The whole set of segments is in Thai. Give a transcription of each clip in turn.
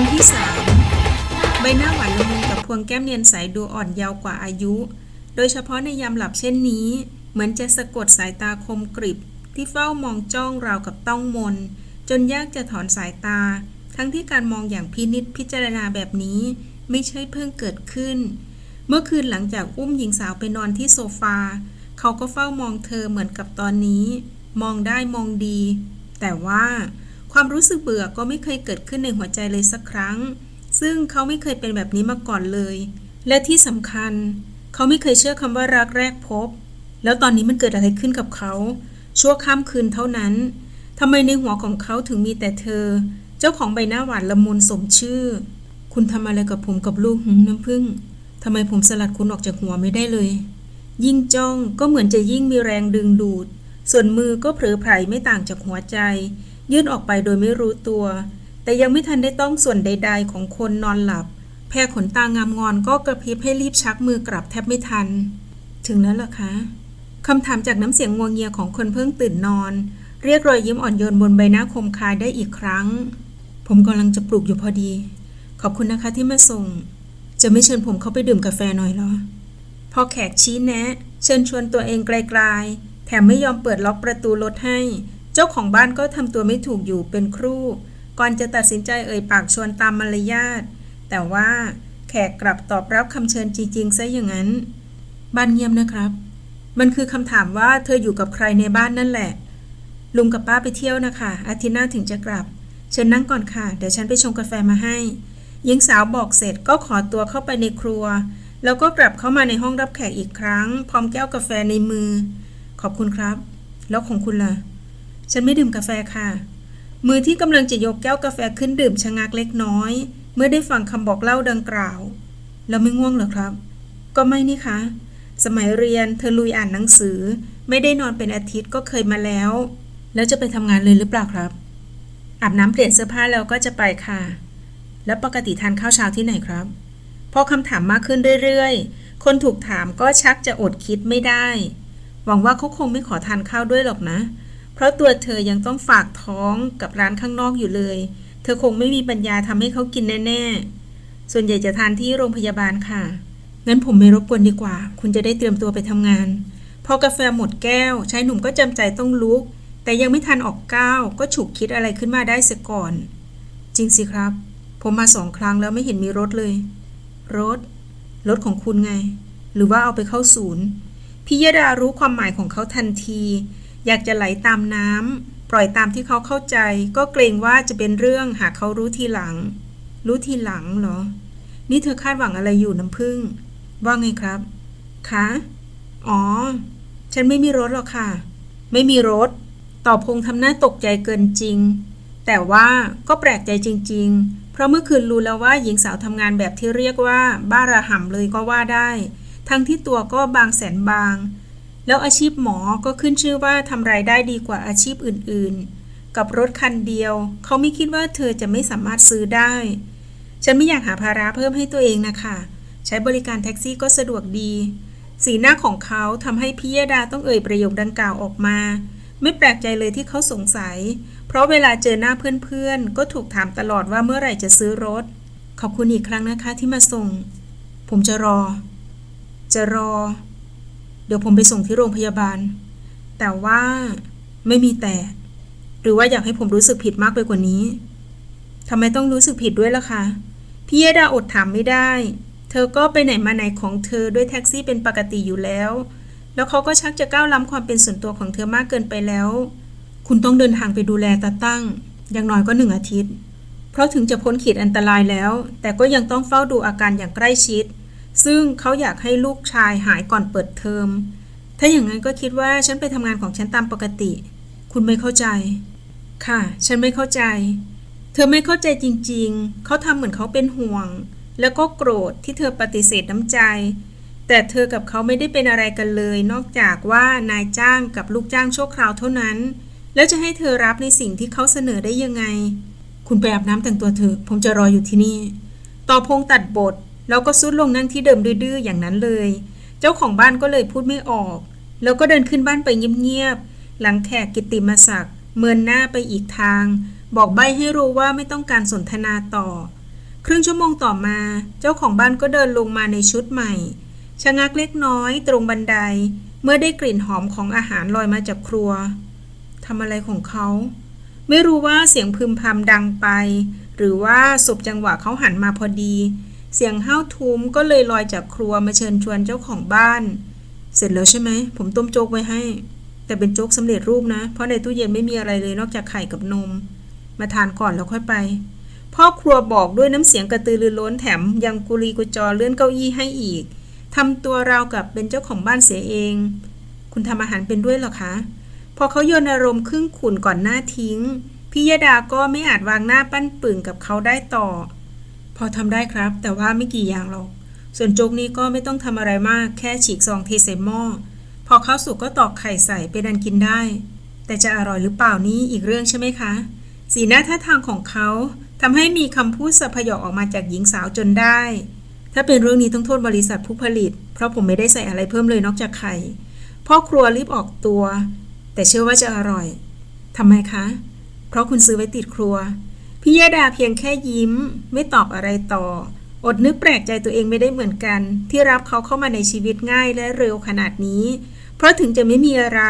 ตอนที่สามใบหน้าหวานละมุนกับพวงแก้มเนียนใสดูอ่อนเยาว์กว่าอายุ โดยเฉพาะในยามหลับเช่นนี้ เหมือนจะสะกดสายตาคมกริบ ที่เฝ้ามองจ้องราวกับต้องมน จนยากจะถอนสายตา ทั้งที่การมองอย่างพินิษพิจารณาแบบนี้ ไม่ใช่เพิ่งเกิดขึ้น เมื่อคืนหลังจากอุ้มหญิงสาวไปนอนที่โซฟา เขาก็เฝ้ามองเธอเหมือนกับตอนนี้ มองได้มองดี แต่ว่า ความรู้สึกเบื่อก็ไม่เคยเกิดขึ้นในหัวใจเลยสักครั้ง ซึ่งเขาไม่เคยเป็นแบบนี้มาก่อนเลย และที่สำคัญ เขาไม่เคยเชื่อคำว่ารักแรกพบ แล้วตอนนี้มันเกิดอะไรขึ้นกับเขา ชั่วข้ามคืนเท่านั้นทำไมในหัวของเขาถึงมีแต่เธอ เจ้าของใบหน้าหวานละมุนสมชื่อ คุณทำอะไรกับผมกับลูกหน้ำพึ่งทำไมผมสลัดคุณออกจากหัวไม่ได้เลย ยิ่งจ้องก็เหมือนจะยิ่งมีแรงดึงดูด ส่วนมือก็เผลอไผลไม่ต่างจากหัวใจ ยื่นออกไปโดยไม่รู้ตัว แต่ยังไม่ทันได้ต้องส่วนใด ๆ ของคนนอนหลับ แพรขนตางามงอนก็กระพริบให้รีบชักมือกลับแทบไม่ทัน ถึงแล้วล่ะคะคำถามจากน้ำเสียงงวงเงียของคนเพิ่งตื่นนอน เรียกรอยยิ้มอ่อนโยนบนใบหน้าคมคายได้อีกครั้ง ผมกำลังจะปลุกอยู่พอดี ขอบคุณนะคะที่มาส่ง จะไม่เชิญผมเข้าไปดื่มกาแฟหน่อยหรอพอแขกชี้แนะ เชิญชวนตัวเองไกลๆแถมไม่ยอมเปิดล็อกประตูรถให้ จ้าของบ้านก็ทำตัวไม่ถูกอยู่เป็นครู่ ก่อนจะตัดสินใจเอ่ยปากชวนตามมารยาท แต่ว่าแขกกลับตอบรับคำเชิญจริงๆซะอย่างนั้น บ้านเงียบนะครับ มันคือคำถามว่าเธออยู่กับใครในบ้านนั่นแหละ ลุงกับป้าไปเที่ยวนะคะ อาทิตย์หน้าถึงจะกลับ เชิญนั่งก่อนค่ะ เดี๋ยวฉันไปชงกาแฟมาให้ หญิงสาวบอกเสร็จก็ขอตัวเข้าไปในครัว แล้วก็กลับเข้ามาในห้องรับแขกอีกครั้ง พร้อมแก้วกาแฟในมือ ขอบคุณครับ แล้วของคุณล่ะ ฉันไม่ดื่มกาแฟค่ะ มือที่กำลังจะยกแก้วกาแฟขึ้นดื่มชะงักเล็กน้อย เมื่อได้ฟังคำบอกเล่าดังกล่าว แล้วไม่ง่วงเหรอครับ ก็ไม่นี่คะ สมัยเรียนเธอลุยอ่านหนังสือ ไม่ได้นอนเป็นอาทิตย์ก็เคยมาแล้ว แล้วจะไปทำงานเลยหรือเปล่าครับ อาบน้ำเปลี่ยนเสื้อผ้าแล้วก็จะไปค่ะ แล้วปกติทานข้าวเช้าที่ไหนครับพอคำถามมากขึ้นเรื่อยๆ คนถูกถามก็ชักจะอดคิดไม่ได้ หวังว่าเขาคงไม่ขอทานข้าวด้วยหรอกนะเพราะตัวเธอยังต้องฝากท้องกับร้านข้างนอกอยู่เลย เธอคงไม่มีปัญญาทำให้เขากินแน่ ๆ ส่วนใหญ่จะทานที่โรงพยาบาลค่ะ งั้นผมไม่รบกวนดีกว่า คุณจะได้เตรียมตัวไปทำงาน พอกาแฟหมดแก้วชายหนุ่มก็จำใจต้องลุก แต่ยังไม่ทันออกก้าวก็ฉุกคิดอะไรขึ้นมาได้เสียก่อน จริงสิครับ ผมมาสองครั้งแล้วไม่เห็นมีรถเลย รถ รถของคุณไง หรือว่าเอาไปเข้าศูนย์พิยดารู้ความหมายของเขาทันที อยากจะไหลตามน้ำปล่อยตามที่เขาเข้าใจ ก็เกรงว่าจะเป็นเรื่องหากเขารู้ทีหลัง รู้ทีหลังเหรอ นี่เธอคาดหวังอะไรอยู่น้ำพึ่ง ว่าไงครับคะอ๋อ ฉันไม่มีรถหรอกค่ะ ไม่มีรถ ต่อพงทำหน้าตกใจเกินจริง แต่ว่าก็แปลกใจจริง ๆ เพราะเมื่อคืนรู้แล้วว่าหญิงสาวทำงานแบบที่เรียกว่า บ้าระห่ำเลยก็ว่าได้ ทั้งที่ตัวก็บางแสนบาง แล้วอาชีพหมอก็ขึ้นชื่อว่าทำรายได้ดีกว่าอาชีพอื่นๆ กับรถคันเดียว เขาไม่คิดว่าเธอจะไม่สามารถซื้อได้ ฉันไม่อยากหาภาระเพิ่มให้ตัวเองนะคะ ใช้บริการแท็กซี่ก็สะดวกดี สีหน้าของเขาทำให้พิยดาต้องเอ่ยประโยคดังกล่าวออกมา ไม่แปลกใจเลยที่เขาสงสัย เพราะเวลาเจอหน้าเพื่อนๆ ก็ถูกถามตลอดว่าเมื่อไหร่จะซื้อรถ ขอบคุณอีกครั้งนะคะที่มาส่ง ผมจะรอ จะรอ เดี๋ยวผมไปส่งที่โรงพยาบาล แต่ว่าไม่มีแต่ หรือว่าอยากให้ผมรู้สึกผิดมากไปกว่านี้ทำไมต้องรู้สึกผิดด้วยล่ะคะพี่ยดาอดถามไม่ได้ เธอก็ไปไหนมาไหนของเธอด้วยแท็กซี่เป็นปกติอยู่แล้ว แล้วเขาก็ชักจะก้าวล้ำความเป็นส่วนตัวของเธอมากเกินไปแล้ว คุณต้องเดินทางไปดูแลตาตั้ง อย่างน้อยก็หนึ่งอาทิตย์ เพราะถึงจะพ้นขีดอันตรายแล้ว แต่ก็ยังต้องเฝ้าดูอาการอย่างใกล้ชิด ซึ่งเขาอยากให้ลูกชายหายก่อนเปิดเทอม ถ้าอย่างนั้นก็คิดว่าฉันไปทำงานของฉันตามปกติ คุณไม่เข้าใจ ค่ะ ฉันไม่เข้าใจ เธอไม่เข้าใจจริง ๆ เขาทำเหมือนเขาเป็นห่วง แล้วก็โกรธที่เธอปฏิเสธน้ำใจ แต่เธอกับเขาไม่ได้เป็นอะไรกันเลย นอกจากว่านายจ้างกับลูกจ้างชั่วคราวเท่านั้น แล้วจะให้เธอรับในสิ่งที่เขาเสนอได้ยังไง คุณไปอาบน้ำแต่งตัวเถอะ ผมจะรออยู่ที่นี่ ต่อพงตัดบท แล้วก็ซุดลงนั่งที่เดิมดื้อๆอย่างนั้นเลย เจ้าของบ้านก็เลยพูดไม่ออก แล้วก็เดินขึ้นบ้านไปเงียบๆหลังแขกกิตติมศักดิ์เมินหน้าไปอีกทาง บอกใบให้รู้ว่าไม่ต้องการสนทนาต่อ ครึ่งชั่วโมงต่อมา เจ้าของบ้านก็เดินลงมาในชุดใหม่ ชะงักเล็กน้อยตรงบันได เมื่อได้กลิ่นหอมของอาหารลอยมาจากครัวทำอะไรของเขาไม่รู้ว่าเสียงพึมพำดังไป หรือว่าสบจังหวะเขาหันมาพอดี เสียงห้าวทุ้มก็เลยลอยจากครัวมาเชิญชวนเจ้าของบ้าน เสร็จแล้วใช่ไหม ผมต้มโจ๊กไว้ให้ แต่เป็นโจ๊กสำเร็จรูปนะ เพราะในตู้เย็นไม่มีอะไรเลยนอกจากไข่กับนม มาทานก่อนแล้วค่อยไป พ่อครัวบอกด้วยน้ำเสียงกระตือรือร้นแถมยังกุลีกุจอเลื่อนเก้าอี้ให้อีกทำตัวราวกับเป็นเจ้าของบ้านเสียเอง คุณทำอาหารเป็นด้วยหรอคะ พอเขาโยนอารมณ์ครึ่งขุนก่อนหน้าทิ้งพิยดาก็ไม่อาจวางหน้าปั้นปึ่งกับเขาได้ต่อ พอทำได้ครับ แต่ว่าไม่กี่อย่างหรอก ส่วนโจ๊กนี้ก็ไม่ต้องทำอะไรมากแค่ฉีกซองเทใส่หม้อพอเข้าสุกก็ตอกไข่ใส่ไปดันกินได้ แต่จะอร่อยหรือเปล่านี้อีกเรื่องใช่ไหมคะ สีหน้าท่าทางของเขาทำให้มีคำพูดสะพยอกออกมาจากหญิงสาวจนได้ ถ้าเป็นเรื่องนี้ต้องโทษบริษัทผู้ผลิต เพราะผมไม่ได้ใส่อะไรเพิ่มเลยนอกจากไข่พ่อครัวรีบออกตัว แต่เชื่อว่าจะอร่อยทำไมคะ เพราะคุณซื้อไว้ติดครัว พี่ยดาเพียงแค่ยิ้ม ไม่ตอบอะไรต่อ อดนึกแปลกใจตัวเองไม่ได้เหมือนกัน ที่รับเขาเข้ามาในชีวิตง่ายและเร็วขนาดนี้ เพราะถึงจะไม่มีอะไร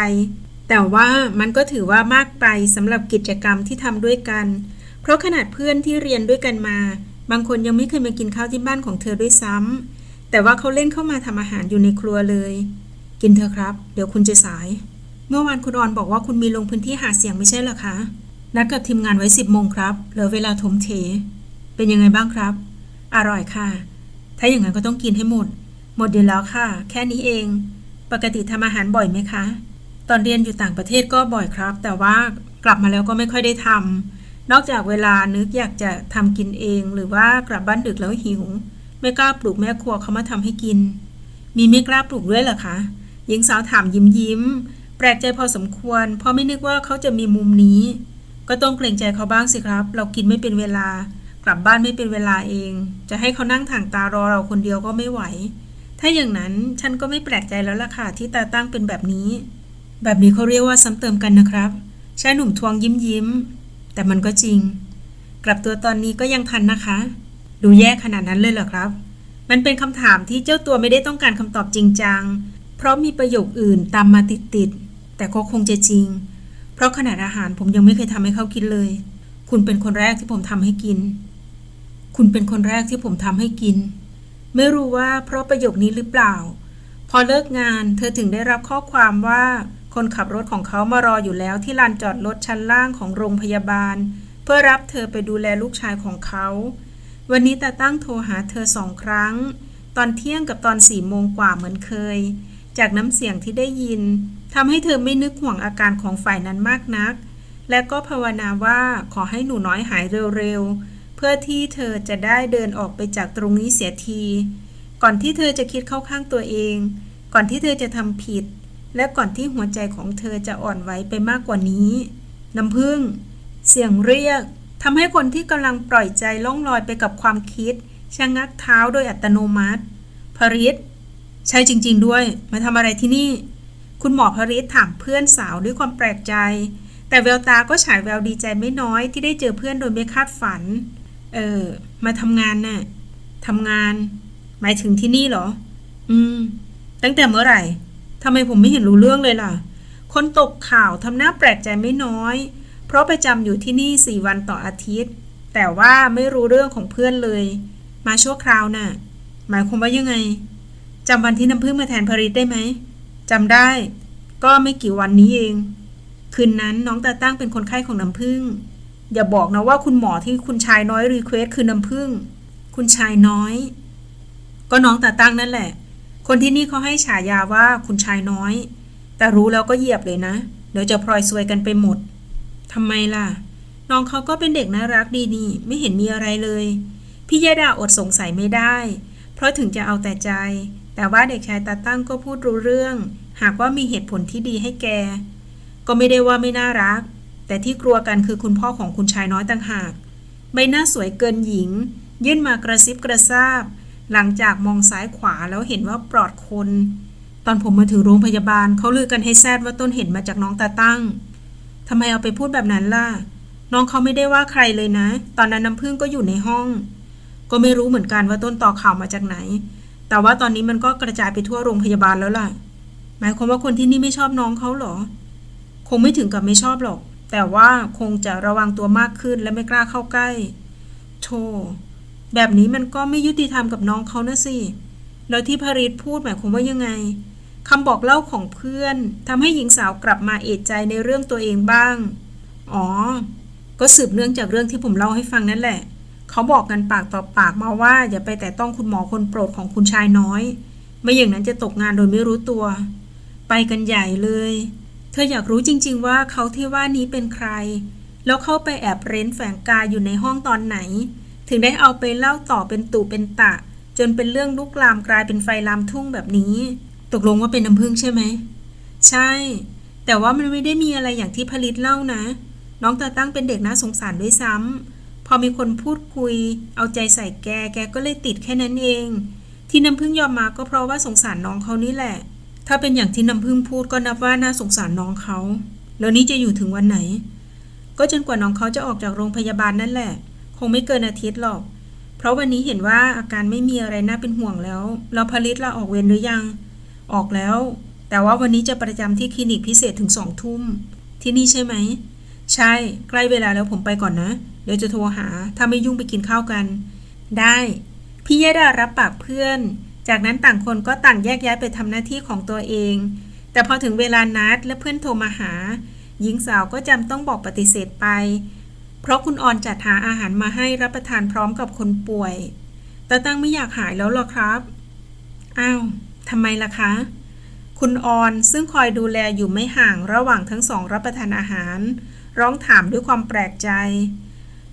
แต่ว่ามันก็ถือว่ามากไปสำหรับกิจกรรมที่ทำด้วยกัน เพราะขนาดเพื่อนที่เรียนด้วยกันมา บางคนยังไม่เคยมากินข้าวที่บ้านของเธอด้วยซ้ำแต่ว่าเขาเล่นเข้ามาทำอาหารอยู่ในครัวเลย กินเถอะครับ เดี๋ยวคุณจะสาย เมื่อวานคุณออนบอกว่าคุณมีลงพื้นที่หาเสียงไม่ใช่เหรอคะ นัดกับทีมงานไว้สิบโมงครับ เหลือเวลาถมเท เป็นยังไงบ้างครับ อร่อยค่ะ ถ้าอย่างนั้นก็ต้องกินให้หมด หมดเดี๋ยวแล้วค่ะ แค่นี้เอง ปกติทำอาหารบ่อยไหมคะ ตอนเรียนอยู่ต่างประเทศก็บ่อยครับ แต่ว่ากลับมาแล้วก็ไม่ค่อยได้ทำนอกจากเวลานึกอยากจะทำกินเอง หรือว่ากลับบ้านดึกแล้วหิว ไม่กล้าปลุกแม่ครัวเขามาทำให้กิน มีไม่กล้าปลุกด้วยเหรอคะหญิงสาวถามยิ้มยิ้ม แปลกใจพอสมควร เพราะไม่นึกว่าเขาจะมีมุมนี้ ก็ต้องเกรงใจเขาบ้างสิครับ เรากินไม่เป็นเวลา กลับบ้านไม่เป็นเวลาเอง จะให้เขานั่งถ่างตารอเราคนเดียวก็ไม่ไหว ถ้าอย่างนั้นฉันก็ไม่แปลกใจแล้วล่ะค่ะที่ตาตั้งเป็นแบบนี้ แบบนี้เขาเรียกว่าซ้ำเติมกันนะครับชายหนุ่มทวงยิ้มยิ้ม แต่มันก็จริง กลับตัวตอนนี้ก็ยังทันนะคะ ดูแย่ขนาดนั้นเลยเหรอครับ มันเป็นคำถามที่เจ้าตัวไม่ได้ต้องการคำตอบจริงจัง เพราะมีประโยคอื่นตามมาติดๆแต่ก็คงจะจริง เพราะขนาดอาหารผมยังไม่เคยทำให้เขากินเลย คุณเป็นคนแรกที่ผมทำให้กิน คุณเป็นคนแรกที่ผมทำให้กิน ไม่รู้ว่าเพราะประโยคนี้หรือเปล่า พอเลิกงานเธอถึงได้รับข้อความว่า คนขับรถของเขามารออยู่แล้วที่ลานจอดรถชั้นล่างของโรงพยาบาล เพื่อรับเธอไปดูแลลูกชายของเขา วันนี้ตาตั้งโทรหาเธอสองครั้ง ตอนเที่ยงกับตอนสี่โมงกว่าเหมือนเคย จากน้ำเสียงที่ได้ยินทำให้เธอไม่นึกห่วงอาการของฝ่ายนั้นมากนัก และก็ภาวนาว่าขอให้หนูน้อยหายเร็วๆ เพื่อที่เธอจะได้เดินออกไปจากตรงนี้เสียที ก่อนที่เธอจะคิดเข้าข้างตัวเอง ก่อนที่เธอจะทำผิด และก่อนที่หัวใจของเธอจะอ่อนไหวไปมากกว่านี้ น้ำพึ่ง เสียงเรียกทำให้คนที่กำลังปล่อยใจล่องลอยไปกับความคิดชะงักเท้าโดยอัตโนมัติพริศ ใช่จริง ๆ ด้วย มาทำอะไรที่นี่ คุณหมอพริถามเพื่อนสาวด้วยความแปลกใจ แต่แววตาก็ฉายแววดีใจไม่น้อยที่ได้เจอเพื่อนโดยไม่คาดฝัน เออ มาทำงานน่ะทำงาน หมายถึงที่นี่เหรอ อืม ตั้งแต่เมื่อไหร่ทำไมผมไม่เห็นรู้เรื่องเลยล่ะ คนตกข่าวทำหน้าแปลกใจไม่น้อย เพราะไปจำอยู่ที่นี่สี่วันต่ออาทิตย์ แต่ว่าไม่รู้เรื่องของเพื่อนเลย มาชั่วคราวน่ะ หมายความว่ายังไง จำวันที่น้ำพึ่งมาแทนพริตได้ไหมจำได้ ก็ไม่กี่วันนี้เอง คืนนั้นน้องตาตั้งเป็นคนไข้ของน้ำพึ่ง อย่าบอกนะว่าคุณหมอที่คุณชายน้อยรีเควสคือน้ำพึ่ง คุณชายน้อย ก็น้องตาตั้งนั่นแหละ คนที่นี่เขาให้ฉายาว่าคุณชายน้อย แต่รู้แล้วก็เหยียบเลยนะ เดี๋ยวจะพลอยซวยกันไปหมดทำไมล่ะ น้องเขาก็เป็นเด็กน่ารักดีนี่ ไม่เห็นมีอะไรเลย พี่ยดาอดสงสัยไม่ได้ เพราะถึงจะเอาแต่ใจ แต่ว่าเด็กชายตาตั้งก็พูดรู้เรื่อง หากว่ามีเหตุผลที่ดีให้แก ก็ไม่ได้ว่าไม่น่ารัก แต่ที่กลัวกันคือคุณพ่อของคุณชายน้อยต่างหาก ใบหน้าสวยเกินหญิง ยื่นมากระซิบกระซาบ หลังจากมองซ้ายขวาแล้วเห็นว่าปลอดคน ตอนผมมาถึงโรงพยาบาลเขาลือกันให้แซดว่าต้นเห็นมาจากน้องตาตั้งทำไมเอาไปพูดแบบนั้นล่ะ น้องเขาไม่ได้ว่าใครเลยนะ ตอนนั้นน้ำพึ่งก็อยู่ในห้อง ก็ไม่รู้เหมือนกันว่าต้นต่อข่าวมาจากไหน แต่ว่าตอนนี้มันก็กระจายไปทั่วโรงพยาบาลแล้วล่ะ หมายความว่าคนที่นี่ไม่ชอบน้องเขาเหรอ คงไม่ถึงกับไม่ชอบหรอก แต่ว่าคงจะระวังตัวมากขึ้นและไม่กล้าเข้าใกล้โธ่แบบนี้มันก็ไม่ยุติธรรมกับน้องเขานะสิ แล้วที่พริตพูดหมายความว่ายังไงคำบอกเล่าของเพื่อนทำให้หญิงสาวกลับมาเอะใจในเรื่องตัวเองบ้าง อ๋อ ก็สืบเนื่องจากเรื่องที่ผมเล่าให้ฟังนั่นแหละ เขาบอกกันปากต่อปากมาว่าอย่าไปแต่ต้องคุณหมอคนโปรดของคุณชายน้อย ไม่อย่างนั้นจะตกงานโดยไม่รู้ตัว ไปกันใหญ่เลย เธออยากรู้จริง ๆ ว่าเขาที่ว่านี้เป็นใคร แล้วเข้าไปแอบเร้นแฝงกายอยู่ในห้องตอนไหน ถึงได้เอาไปเล่าต่อเป็นตู่เป็นตะ จนเป็นเรื่องลุกลามกลายเป็นไฟลามทุ่งแบบนี้ ตกลงว่าเป็นน้ำพึ่งใช่ไหมใช่ แต่ว่ามันไม่ได้มีอะไรอย่างที่ผลิตเล่านะ น้องตาตั้งเป็นเด็กน่าสงสารด้วยซ้ำ พอมีคนพูดคุย เอาใจใส่แก แกก็เลยติดแค่นั้นเอง ที่น้ำพึ่งยอมมาก็เพราะว่าสงสารน้องเขานี่แหละ ถ้าเป็นอย่างที่น้ำพึ่งพูดก็นับว่าน่าสงสารน้องเขา แล้วนี่จะอยู่ถึงวันไหน ก็จนกว่าน้องเขาจะออกจากโรงพยาบาลนั่นแหละ คงไม่เกินอาทิตย์หรอก เพราะวันนี้เห็นว่าอาการไม่มีอะไรน่าเป็นห่วงแล้ว เราผลิตเราออกเวรหรือยัง ออกแล้ว แต่ว่าวันนี้จะประจำที่คลินิกพิเศษถึงสองทุ่ม ที่นี่ใช่ไหม ใช่ ใกล้เวลาแล้วผมไปก่อนนะ ดี๋ยวจะโทรหา ถ้าไม่ยุ่งไปกินข้าวกัน ได้ พี่ยดารับปากเพื่อน จากนั้นต่างคนก็ต่างแยกย้ายไปทำหน้าที่ของตัวเอง แต่พอถึงเวลานัดและเพื่อนโทรมาหา หญิงสาวก็จำต้องบอกปฏิเสธไป เพราะคุณออนจัดหาอาหารมาให้รับประทานพร้อมกับคนป่วยต่ตั้งไม่อยากหายแล้วหรอครับอ้าวทำไมล่ะคะ คุณออนซึ่งคอยดูแลอยู่ไม่ห่างระหว่างทั้งสองรับประทานอาหาร ร้องถามด้วยความแปลกใจ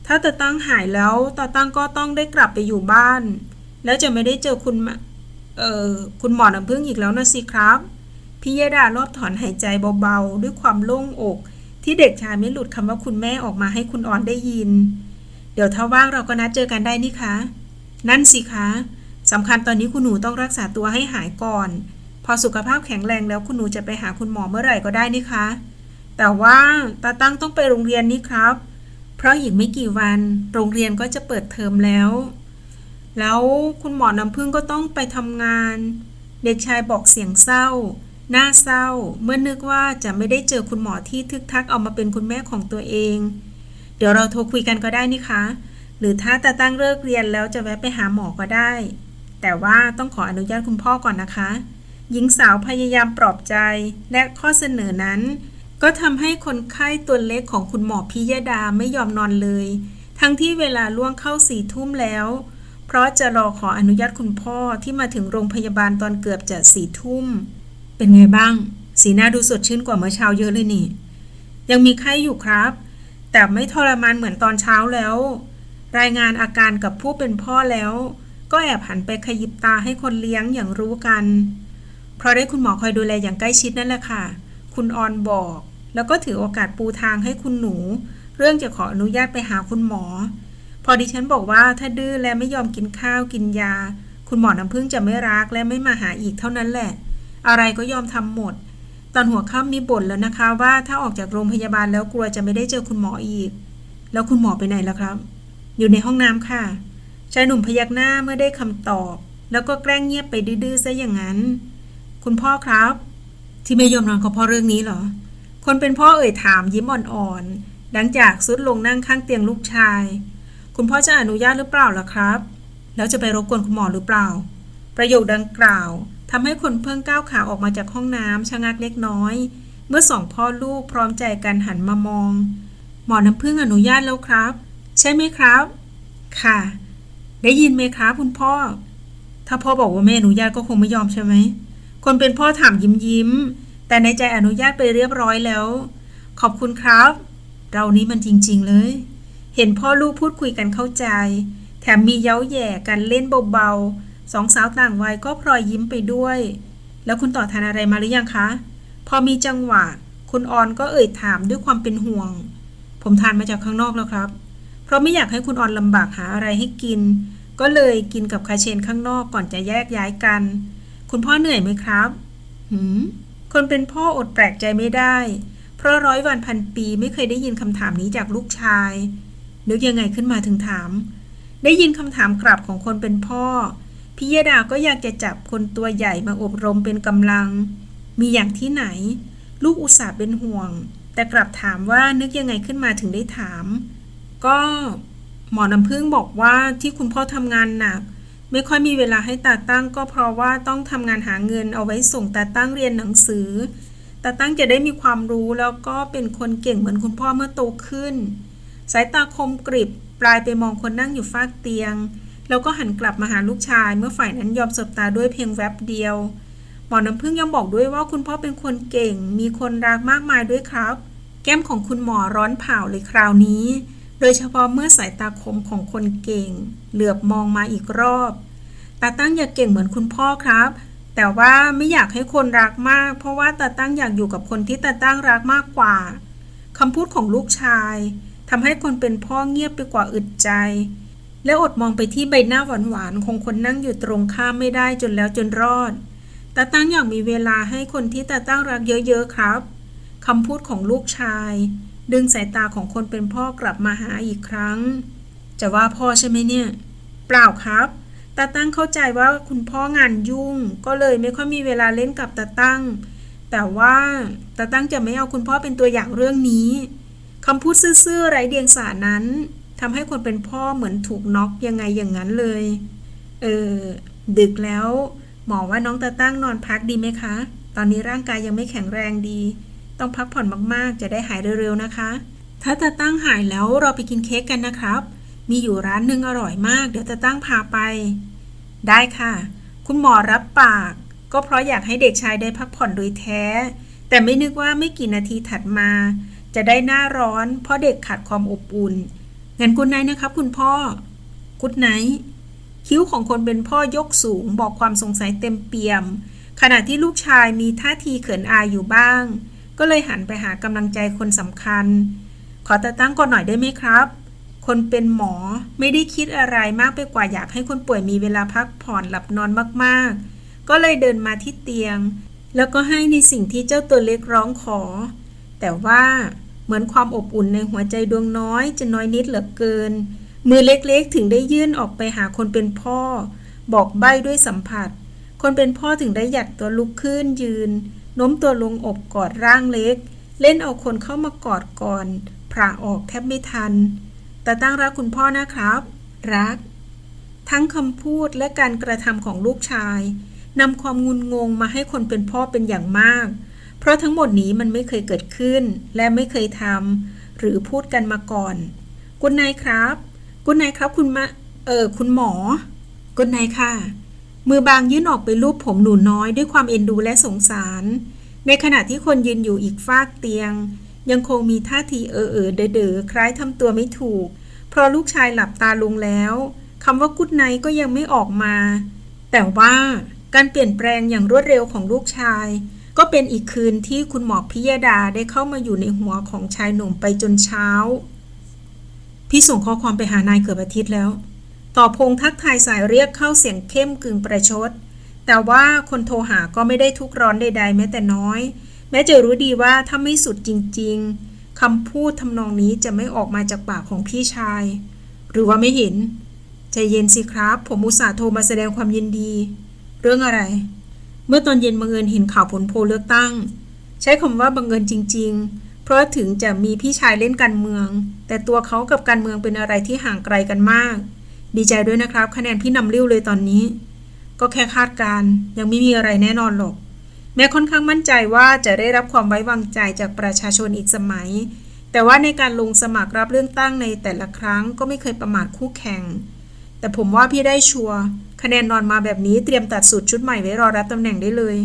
ถ้าตาตั้งหายแล้วตาตั้งก็ต้องได้กลับไปอยู่บ้าน แล้วจะไม่ได้เจอคุณเอ่อคุณหมอน้ำพึ่งอีกแล้วนะสิครับพี่ยดารอบถอนหายใจเบาๆ ด้วยความโล่งอก ที่เด็กชายไม่หลุดคำว่าคุณแม่ออกมาให้คุณออนได้ยิน เดี๋ยวถ้าว่างเราก็นัดเจอกันได้นี่คะนั่นสิคะสำคัญตอนนี้คุณหนูต้องรักษาตัวให้หายก่อน พอสุขภาพแข็งแรงแล้วคุณหนูจะไปหาคุณหมอเมื่อไหร่ก็ได้นี่คะ แต่ว่าตาตั้งต้องไปโรงเรียนนี่ครับ เพราะอีกไม่กี่วันโรงเรียนก็จะเปิดเทอมแล้ว แล้วคุณหมอน้ำพึ่งก็ต้องไปทำงาน เด็กชายบอกเสียงเศร้า หน้าเศร้า เมื่อนึกว่าจะไม่ได้เจอคุณหมอที่ทึกทักเอามาเป็นคุณแม่ของตัวเอง เดี๋ยวเราโทรคุยกันก็ได้นี่คะ หรือถ้าตาตั้งเลิกเรียนแล้วจะแวะไปหาหมอก็ได้ แต่ว่าต้องขออนุญาตคุณพ่อก่อนนะคะ หญิงสาวพยายามปลอบใจและข้อเสนอนั้น ก็ทำให้คนไข้ตัวเล็กของคุณหมอพิยดาไม่ยอมนอนเลย ทั้งที่เวลาล่วงเข้าสี่ทุ่มแล้ว เพราะจะรอขออนุญาตคุณพ่อที่มาถึงโรงพยาบาลตอนเกือบจะสี่ทุ่ม เป็นไงบ้าง สีหน้าดูสดชื่นกว่าเมื่อเช้าเยอะเลยนี่ ยังมีไข้อยู่ครับ แต่ไม่ทรมานเหมือนตอนเช้าแล้ว รายงานอาการกับผู้เป็นพ่อแล้ว ก็แอบหันไปขยิบตาให้คนเลี้ยงอย่างรู้กัน เพราะได้คุณหมอคอยดูแลอย่างใกล้ชิดนั่นแหละค่ะ คุณออนบอก แล้วก็ถือโอกาสปูทางให้คุณหนู เรื่องจะขออนุญาตไปหาคุณหมอ พอดิฉันบอกว่าถ้าดื้อและไม่ยอมกินข้าวกินยา คุณหมอน้ำพึ่งจะไม่รักและไม่มาหาอีกเท่านั้นแหละ อะไรก็ยอมทำหมด ตอนหัวค่ำมีบ่นแล้วนะคะว่าถ้าออกจากโรงพยาบาลแล้วกลัวจะไม่ได้เจอคุณหมออีก แล้วคุณหมอไปไหนแล่ะครับ อยู่ในห้องน้ำค่ะชายหนุ่มพยักหน้าเมื่อได้คำตอบ แล้วก็แกล้งเงียบไปดื้อๆซะอย่างนั้น คุณพ่อครับ ที่ไม่ยอมนอนก็เพราะเรื่องนี้เหรอ คนเป็นพ่อเอ่ยถามยิ้มอ่อนๆ หลังจากซุดลงนั่งข้างเตียงลูกชาย คุณพ่อจะอนุญาตหรือเปล่าล่ะครับ แล้วจะไปรบกวนคุณหมอหรือเปล่า ประโยคดังกล่าวทำให้คนเพิ่งก้าวขาออกมาจากห้องน้ำชะงักเล็กน้อย เมื่อสองพ่อลูกพร้อมใจกันหันมามอง หมอน้ำพึ่งอนุญาตแล้วครับ ใช่ไหมครับ ค่ะ ได้ยินไหมครับคุณพ่อ ถ้าพ่อบอกว่าไม่อนุญาตก็คงไม่ยอมใช่ไหม คนเป็นพ่อถามยิ้มยิ้มๆแต่ในใจอนุญาตไปเรียบร้อยแล้ว ขอบคุณครับ เรานี้มันจริงๆเลย เห็นพ่อลูกพูดคุยกันเข้าใจ แถมมีเย้าแย่กันเล่นเบาๆสองสาวต่างวัยก็พลอยยิ้มไปด้วย แล้วคุณต่อทานอะไรมาหรือยังคะ พอมีจังหวะ คุณออนก็เอ่ยถามด้วยความเป็นห่วง ผมทานมาจากข้างนอกแล้วครับ เพราะไม่อยากให้คุณออนลำบากหาอะไรให้กิน ก็เลยกินกับคาเชนข้างนอกก่อนจะแยกย้ายกัน คุณพ่อเหนื่อยไหมครับหืมคนเป็นพ่ออดแปลกใจไม่ได้ เพราะร้อยวันพันปีไม่เคยได้ยินคำถามนี้จากลูกชาย นึกยังไงขึ้นมาถึงถาม ได้ยินคำถามกลับของคนเป็นพ่อ พิยดาก็อยากจะจับคนตัวใหญ่มาอบรมเป็นกำลัง มีอย่างที่ไหน ลูกอุตส่าห์เป็นห่วง แต่กลับถามว่านึกยังไงขึ้นมาถึงได้ถาม ก็หมอน้ำพึ่งบอกว่าที่คุณพ่อทำงานหนัก ไม่ค่อยมีเวลาให้ตาตั้งก็เพราะว่าต้องทำงานหาเงินเอาไว้ส่งตาตั้งเรียนหนังสือ ตาตั้งจะได้มีความรู้แล้วก็เป็นคนเก่งเหมือนคุณพ่อเมื่อโตขึ้น สายตาคมกริบปลายไปมองคนนั่งอยู่ฟากเตียง แล้วก็หันกลับมาหาลูกชายเมื่อฝ่ายนั้นยอมสบตาด้วยเพียงแวบเดียว หมอน้ำพึ่งยังบอกด้วยว่าคุณพ่อเป็นคนเก่ง มีคนรักมากมายด้วยครับ แก้มของคุณหมอร้อนเผาเลยคราวนี้ โดยเฉพาะเมื่อสายตาคมของคนเก่ง เหลือบมองมาอีกรอบตาตั้งอยากเก่งเหมือนคุณพ่อครับ แต่ว่าไม่อยากให้คนรักมาก เพราะว่าตาตั้งอยากอยู่กับคนที่ตาตั้งรักมากกว่าคำพูดของลูกชายทำให้คนเป็นพ่อเงียบไปกว่าอึดใจ และอดมองไปที่ใบหน้าหวานๆของคนนั่งอยู่ตรงข้ามไม่ได้จนแล้วจนรอดตาตั้งอยากมีเวลาให้คนที่ตาตั้งรักเยอะๆครับคำพูดของลูกชาย ดึงสายตาของคนเป็นพ่อกลับมาหาอีกครั้ง จะว่าพ่อใช่ไหมเนี่ย เปล่าครับตาตั้งเข้าใจว่าคุณพ่องานยุ่ง ก็เลยไม่ค่อยมีเวลาเล่นกับตาตั้ง แต่ว่าตาตั้งจะไม่เอาคุณพ่อเป็นตัวอย่างเรื่องนี้คำพูดซื่อๆไร้เดียงสานั้นทำให้คนเป็นพ่อเหมือนถูกน็อกยังไงอย่างนั้นเลย เออ ดึกแล้ว หมอว่าน้องตาตั้งนอนพักดีไหมคะ ตอนนี้ร่างกายยังไม่แข็งแรงดี ต้องพักผ่อนมากๆ จะได้หายเร็วๆนะคะ ถ้าตาตั้งหายแล้วเราไปกินเค้กกันนะครับ มีอยู่ร้านหนึ่งอร่อยมาก เดี๋ยวตาตั้งพาไป ได้ค่ะ คุณหมอรับปาก ก็เพราะอยากให้เด็กชายได้พักผ่อนโดยแท้ แต่ไม่นึกว่าไม่กี่นาทีถัดมา จะได้หน้าร้อน เพราะเด็กขาดความอบอุ่นงั้นกุณไนนะครับ คุณพ่อกุดไนคิ้วของคนเป็นพ่อยกสูงบอกความสงสัยเต็มเปี่ยม ขณะที่ลูกชายมีท่าทีเขินอายอยู่บ้าง ก็เลยหันไปหากำลังใจคนสำคัญ ขอตาตั้งก่อนหน่อยได้ไหมครับ คนเป็นหมอไม่ได้คิดอะไรมากไปกว่าอยากให้คนป่วยมีเวลาพักผ่อนหลับนอนมากๆ ก็เลยเดินมาที่เตียง แล้วก็ให้ในสิ่งที่เจ้าตัวเล็กร้องขอ แต่ว่าเหมือนความอบอุ่นในหัวใจดวงน้อยจะน้อยนิดเหลือเกิน มือเล็กๆถึงได้ยื่นออกไปหาคนเป็นพ่อ บอกใบ้ด้วยสัมผัส คนเป็นพ่อถึงได้หยัดตัวลุกขึ้นยืน โน้มตัวลงอบกอดร่างเล็ก เล่นเอาคนเข้ามากอดก่อนผ่าออกแทบไม่ทัน แต่ตั้งรักคุณพ่อนะครับ รัก ทั้งคำพูดและการกระทำของลูกชายนำความงุนงงมาให้คนเป็นพ่อเป็นอย่างมาก เพราะทั้งหมดนี้มันไม่เคยเกิดขึ้น และไม่เคยทำหรือพูดกันมาก่อนกุณนายครับกุณนายครับคุณมะเออคุณหมอกุณนายค่ะ มือบางยื่นออกไปลูบผมหนูน้อยด้วยความเอ็นดูและสงสาร ในขณะที่คนยืนอยู่อีกฟากเตียง ยังคงมีท่าทีเออเออเดอเดอคล้ายทำตัวไม่ถูก เพราะลูกชายหลับตาลงแล้วคำว่ากุดไนก็ยังไม่ออกมา แต่ว่าการเปลี่ยนแปลงอย่างรวดเร็วของลูกชาย ก็เป็นอีกคืนที่คุณหมอพิยดาได้เข้ามาอยู่ในหัวของชายหนุ่มไปจนเช้า พี่ส่งข้อความไปหานายเกือบอาทิตย์แล้ว ต่อพงทักทายสายเรียกเข้าเสียงเข้มกึ่งประชด แต่ว่าคนโทรหาก็ไม่ได้ทุกข์ร้อนใดๆ แม้แต่น้อย แม้จะรู้ดีว่าถ้าไม่สุดจริงๆคำพูดทำนองนี้จะไม่ออกมาจากปากของพี่ชาย หรือว่าไม่เห็น ใจเย็นสิครับ ผมอุตส่าห์โทรมาแสดงความยินดี เรื่องอะไร เมื่อตอนเย็นบังเอิญเห็นข่าวผลโพลเลือกตั้ง ใช้คำว่าบังเอิญจริง ๆ เพราะถึงจะมีพี่ชายเล่นการเมือง แต่ตัวเขากับการเมืองเป็นอะไรที่ห่างไกลกันมาก ดีใจด้วยนะครับ คะแนนพี่นำริ้วเลยตอนนี้ ก็แค่คาดการ์ยังไม่มีอะไรแน่นอนหรอก แม้ค่อนข้างมั่นใจว่าจะได้รับความไว้วางใจจากประชาชนอีกสมัย แต่ว่าในการลงสมัครรับเลือกตั้งในแต่ละครั้งก็ไม่เคยประมาทคู่แข่ง แต่ผมว่าพี่ได้ชัวร์คะแนนนอนมาแบบนี้เตรียมตัดสูตรชุดใหม่ไว้รอรับตำแหน่งได้เลย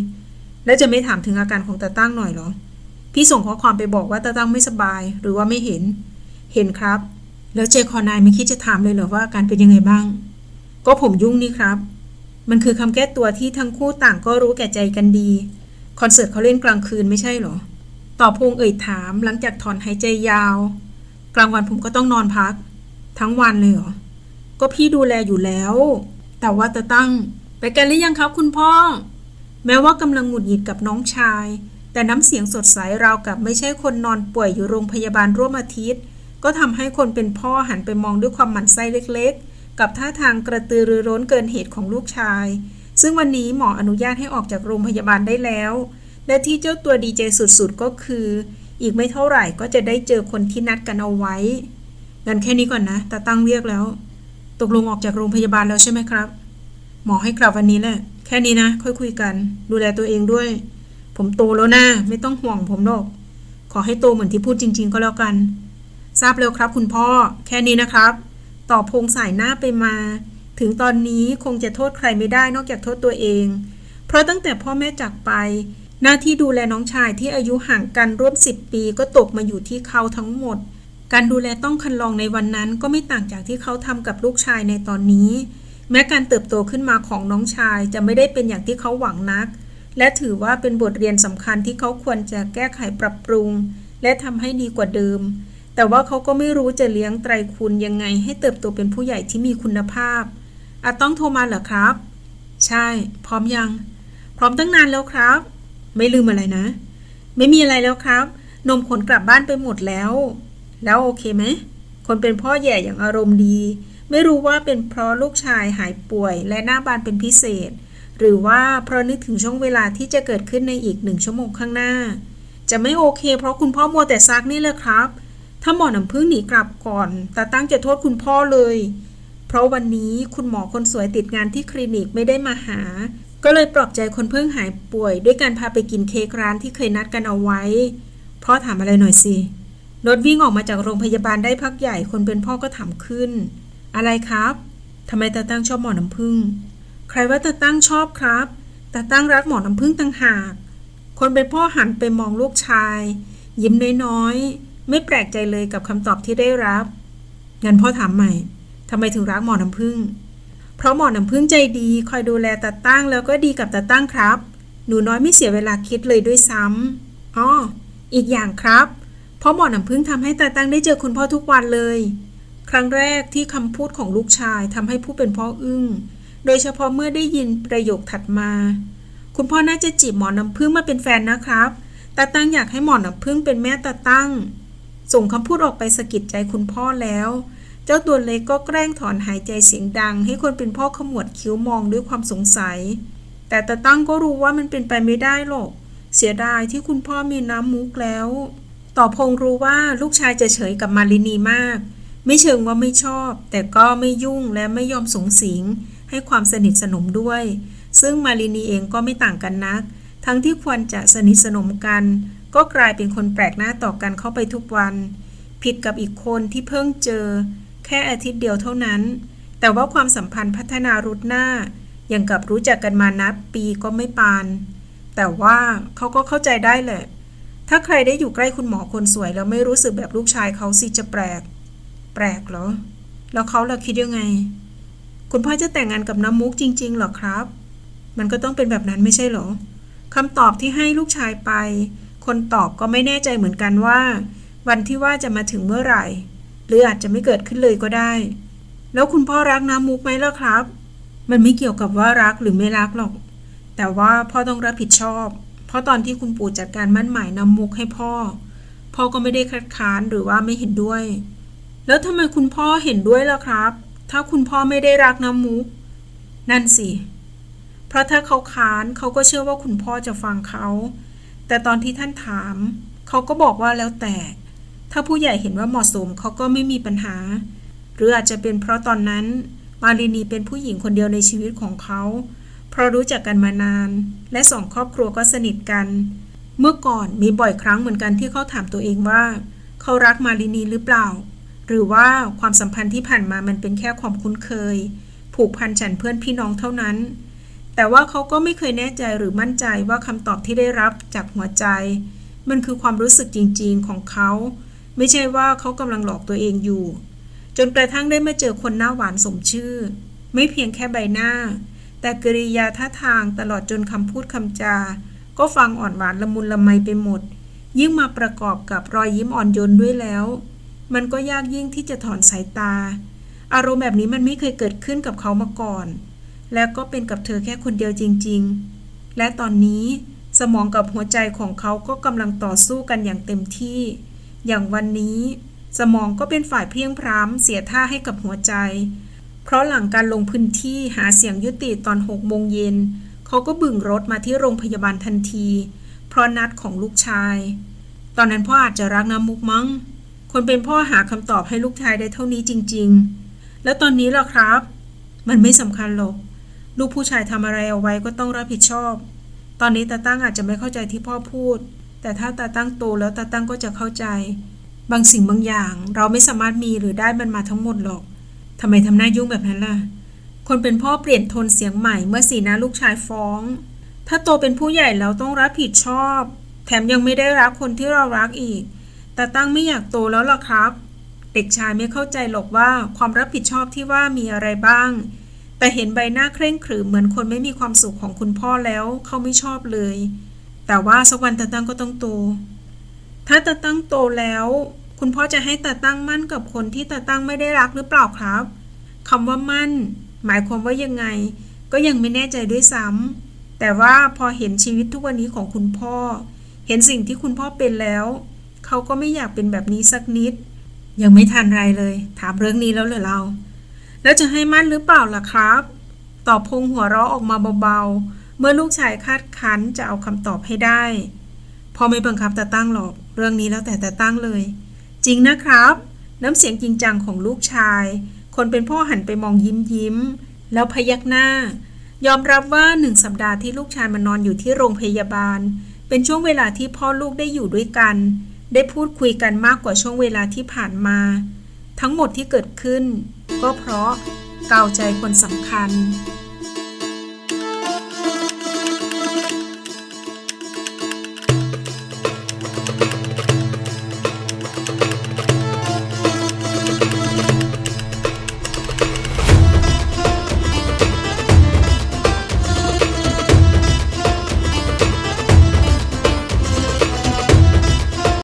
แล้วจะไม่ถามถึงอาการของตาตั้งหน่อยหรอพี่ส่งข้อความไปบอกว่าตาตั้งไม่สบาย หรือว่าไม่เห็น เห็นครับ แล้วเจคอนายไม่คิดจะถามเลยเหรอว่าอาการเป็นยังไงบ้าง ก็ผมยุ่งนี่ครับ มันคือคำแก้ตัวที่ทั้งคู่ต่างก็รู้แก่ใจกันดี คอนเสิร์ตเขาเล่นกลางคืนไม่ใช่เหรอตอบพงเอ่ยถามหลังจากถอนหายใจยาว กลางวันผมก็ต้องนอนพัก ทั้งวันเลยเหรอ ก็พี่ดูแลอยู่แล้ว แต่ว่าตาตั้ง ไปกันหรือยังครับคุณพ่อ แม้ว่ากำลังหงุดหงิดกับน้องชาย แต่น้ำเสียงสดใสราวกับไม่ใช่คนนอนป่วยอยู่โรงพยาบาลร่วมอาทิตย์ ก็ทำให้คนเป็นพ่อหันไปมองด้วยความหมั่นไส้เล็กๆ กับท่าทางกระตือรือร้นเกินเหตุของลูกชาย ซึ่งวันนี้หมออนุญาตให้ออกจากโรงพยาบาลได้แล้ว และที่เจ้าตัวดีใจสุดๆก็คือ อีกไม่เท่าไหร่ก็จะได้เจอคนที่นัดกันเอาไว้งั้นแค่นี้ก่อนนะตาตั้งเรียกแล้ว ตกลงออกจากโรงพยาบาลแล้วใช่ไหมครับ หมอให้กลับวันนี้แหละแค่นี้นะ ค่อยคุยกัน ดูแลตัวเองด้วย ผมโตแล้วนะไม่ต้องห่วงผมหรอกขอให้โตเหมือนที่พูดจริง ๆ ก็แล้วกัน ทราบแล้วครับคุณพ่อ แค่นี้นะครับ ตอบพงสายหน้าไปมา ถึงตอนนี้คงจะโทษใครไม่ได้นอกจากโทษตัวเอง เพราะตั้งแต่พ่อแม่จากไป หน้าที่ดูแลน้องชายที่อายุห่างกันร่วม 10 ปีก็ตกมาอยู่ที่เขาทั้งหมด การดูแลต้องคันลองในวันนั้นก็ไม่ต่างจากที่เขาทำกับลูกชายในตอนนี้ แม้การเติบโตขึ้นมาของน้องชายจะไม่ได้เป็นอย่างที่เขาหวังนัก และถือว่าเป็นบทเรียนสำคัญที่เขาควรจะแก้ไขปรับปรุง และทำให้ดีกว่าเดิม แต่ว่าเขาก็ไม่รู้จะเลี้ยงไตรคุณยังไงให้เติบโตเป็นผู้ใหญ่ที่มีคุณภาพอาจต้องโทรมาเหรอครับ ใช่ พร้อมยัง พร้อมตั้งนานแล้วครับ ไม่ลืมอะไรนะ ไม่มีอะไรแล้วครับ นมขนกลับบ้านไปหมดแล้ว แล้วโอเคไหม คนเป็นพ่อแย่อย่างอารมณ์ดี ไม่รู้ว่าเป็นเพราะลูกชายหายป่วยและหน้าบานเป็นพิเศษ หรือว่าเพราะนึกถึงช่วงเวลาที่จะเกิดขึ้นในอีกหนึ่งชั่วโมงข้างหน้า จะไม่โอเค เพราะคุณพ่อมัวแต่ซักนี่เลยครับ ถ้าหมอน้ำพึ่งหนีกลับก่อนตาตั้งจะโทษคุณพ่อเลย เพราะวันนี้คุณหมอคนสวยติดงานที่คลินิกไม่ได้มาหา ก็เลยปลอบใจคนเพิ่งหายป่วย ด้วยการพาไปกินเค้กร้านที่เคยนัดกันเอาไว้ พ่อถามอะไรหน่อยสิรถวิ่งออกมาจากโรงพยาบาลได้พักใหญ่คนเป็นพ่อก็ถามขึ้น อะไรครับทำไมตาตั้งชอบหมอน้ำพึ่ง ใครว่าตาตั้งชอบครับตาตั้งรักหมอน้ำพึ่งต่างหาก คนเป็นพ่อหันไปมองลูกชาย ยิ้มน้อยๆ ไม่แปลกใจเลยกับคำตอบที่ได้รับ งั้นพ่อถามใหม่ทำไมถึงรักหมอน้ำพึ่ง เพราะหมอน้ำพึ่งใจดี คอยดูแลตาตั้งแล้วก็ดีกับตาตั้งครับ หนูน้อยไม่เสียเวลาคิดเลยด้วยซ้ำอ๋ออีกอย่างครับ เพราะหมอน้ำพึ่งทำให้ตาตั้งได้เจอคุณพ่อทุกวันเลย ครั้งแรกที่คำพูดของลูกชายทำให้ผู้เป็นพ่ออึ้ง โดยเฉพาะเมื่อได้ยินประโยคถัดมา คุณพ่อน่าจะจีบหมอน้ำพึ่งมาเป็นแฟนนะครับตาตั้งอยากให้หมอน้ำพึ่งเป็นแม่ตาตั้ง ส่งคำพูดออกไปสะกิดใจคุณพ่อแล้ว เจ้าตัวเล็กก็แกล้งถอนหายใจเสียงดัง ให้คนเป็นพ่อขมวดคิ้วมองด้วยความสงสัย แต่ตาตั้งก็รู้ว่ามันเป็นไปไม่ได้หรอก เสียดายที่คุณพ่อมีน้ำมุกแล้ว ต่อพงรู้ว่าลูกชายจะเฉยกับมารินีมาก ไม่เชิงว่าไม่ชอบ แต่ก็ไม่ยุ่งและไม่ยอมสงสิง ให้ความสนิทสนมด้วย ซึ่งมารินีเองก็ไม่ต่างกันนัก ทั้งที่ควรจะสนิทสนมกัน ก็กลายเป็นคนแปลกหน้าต่อกันเข้าไปทุกวัน ผิดกับอีกคนที่เพิ่งเจอ แค่อาทิตย์เดียวเท่านั้น แต่ว่าความสัมพันธ์พัฒนารุดหน้า อย่างกับรู้จักกันมานับปีก็ไม่ปาน แต่ว่าเขาก็เข้าใจได้แหละ ถ้าใครได้อยู่ใกล้คุณหมอคนสวยแล้วไม่รู้สึกแบบลูกชายเขาสิจะแปลก แปลกเหรอ แล้วเขาล่ะคิดยังไง คุณพ่อจะแต่งงานกับน้ำมุกจริง ๆ เหรอครับ มันก็ต้องเป็นแบบนั้นไม่ใช่เหรอคำตอบที่ให้ลูกชายไป คนตอบก็ไม่แน่ใจเหมือนกันว่า วันที่ว่าจะมาถึงเมื่อไหร่ หรืออาจจะไม่เกิดขึ้นเลยก็ได้ แล้วคุณพ่อรักน้ำมุกไหมล่ะครับ มันไม่เกี่ยวกับว่ารักหรือไม่รักหรอก แต่ว่าพ่อต้องรับผิดชอบ เพราะตอนที่คุณปู่จัดการมั่นหมายน้ำมุกให้พ่อ พ่อก็ไม่ได้คัดค้านหรือว่าไม่เห็นด้วย แล้วทำไมคุณพ่อเห็นด้วยล่ะครับ ถ้าคุณพ่อไม่ได้รักน้ำมุก นั่นสิ เพราะถ้าเขาค้านเขาก็เชื่อว่าคุณพ่อจะฟังเขา แต่ตอนที่ท่านถาม เขาก็บอกว่าแล้วแต่ ถ้าผู้ใหญ่เห็นว่าเหมาะสมเขาก็ไม่มีปัญหา หรืออาจจะเป็นเพราะตอนนั้น มารินีเป็นผู้หญิงคนเดียวในชีวิตของเขา เพราะรู้จักกันมานาน และสองครอบครัวก็สนิทกัน เมื่อก่อนมีบ่อยครั้งเหมือนกันที่เขาถามตัวเองว่า เขารักมารินีหรือเปล่า หรือว่าความสัมพันธ์ที่ผ่านมามันเป็นแค่ความคุ้นเคย ผูกพันฉันเพื่อนพี่น้องเท่านั้น แต่ว่าเขาก็ไม่เคยแน่ใจหรือมั่นใจว่าคำตอบที่ได้รับจากหัวใจ มันคือความรู้สึกจริงๆของเขา ไม่ใช่ว่าเขากำลังหลอกตัวเองอยู่ จนกระทั่งได้มาเจอคนหน้าหวานสมชื่อ ไม่เพียงแค่ใบหน้า แต่กริยาท่าทางตลอดจนคำพูดคำจา ก็ฟังอ่อนหวานละมุนละไมไปหมด ยิ่งมาประกอบกับรอยยิ้มอ่อนโยนด้วยแล้ว มันก็ยากยิ่งที่จะถอนสายตา อารมณ์แบบนี้มันไม่เคยเกิดขึ้นกับเขามาก่อน และก็เป็นกับเธอแค่คนเดียวจริง ๆ และตอนนี้สมองกับหัวใจของเขาก็กำลังต่อสู้กันอย่างเต็มที่ อย่างวันนี้ สมองก็เป็นฝ่ายเพียงพร้ำเสียท่าให้กับหัวใจเพเพราะหลังการลงพื้นที่หาเสียงยุติตอนหกโมงเย็นเขาก็บึ่งรถมาที่โรงพยาบาลทันที เพราะนัดของลูกชาย ตอนนั้นพ่ออาจจะรักน้ำมุกมั้ง คนเป็นพ่อหาคำตอบให้ลูกชายได้เท่านี้จริง ๆ แล้วตอนนี้ล่ะครับ มันไม่สำคัญหรอก ลูกผู้ชายทำอะไรเอาไว้ก็ต้องรับผิดชอบ ตอนนี้ตาตั้งอาจจะไม่เข้าใจที่พ่อพูด แต่ถ้าตาตั้งโตแล้วตาตั้งก็จะเข้าใจ บางสิ่งบางอย่างเราไม่สามารถมีหรือได้มันมาทั้งหมดหรอกทำไมทำหน้ายุ่งแบบนั้นล่ะ คนเป็นพ่อเปลี่ยนโทนเสียงใหม่เมื่อสีหน้าลูกชายฟ้อง ถ้าโตเป็นผู้ใหญ่แล้วต้องรับผิดชอบ แถมยังไม่ได้รักคนที่เรารักอีก แต่ตั้งไม่อยากโตแล้วล่ะครับ เด็กชายไม่เข้าใจหรอกว่าความรับผิดชอบที่ว่ามีอะไรบ้าง แต่เห็นใบหน้าเคร่งขรึมเหมือนคนไม่มีความสุขของคุณพ่อแล้วเขาไม่ชอบเลย แต่ว่าสักวันตาตั้งก็ต้องโต ถ้าตาตั้งโตแล้ว คุณพ่อจะให้ตาตั้งมั่นกับคนที่ตาตั้งไม่ได้รักหรือเปล่าครับคำว่ามั่น หมายความว่ายังไง ก็ยังไม่แน่ใจด้วยซ้ำแต่ว่าพอเห็นชีวิตทุกวันนี้ของคุณพ่อ เห็นสิ่งที่คุณพ่อเป็นแล้วเขาก็ไม่อยากเป็นแบบนี้สักนิด ยังไม่ทันไรเลย ถามเรื่องนี้แล้วเหรอเรา แล้วจะให้มั่นหรือเปล่าล่ะครับ ตอบพงหัวเราะออกมาเบาๆ เมื่อลูกชายคาดคั้นจะเอาคำตอบให้ได้พ่อไม่บังคับแต่ตั้งหรอก เรื่องนี้แล้วแต่แต่ตั้งเลย จริงนะครับ น้ำเสียงจริงจังของลูกชาย คนเป็นพ่อหันไปมองยิ้มยิ้ม แล้วพยักหน้า ยอมรับว่าหนึ่งสัปดาห์ที่ลูกชายมานอนอยู่ที่โรงพยาบาล เป็นช่วงเวลาที่พ่อลูกได้อยู่ด้วยกัน ได้พูดคุยกันมากกว่าช่วงเวลาที่ผ่านมา ทั้งหมดที่เกิดขึ้น ก็เพราะกาวใจคนสำคัญ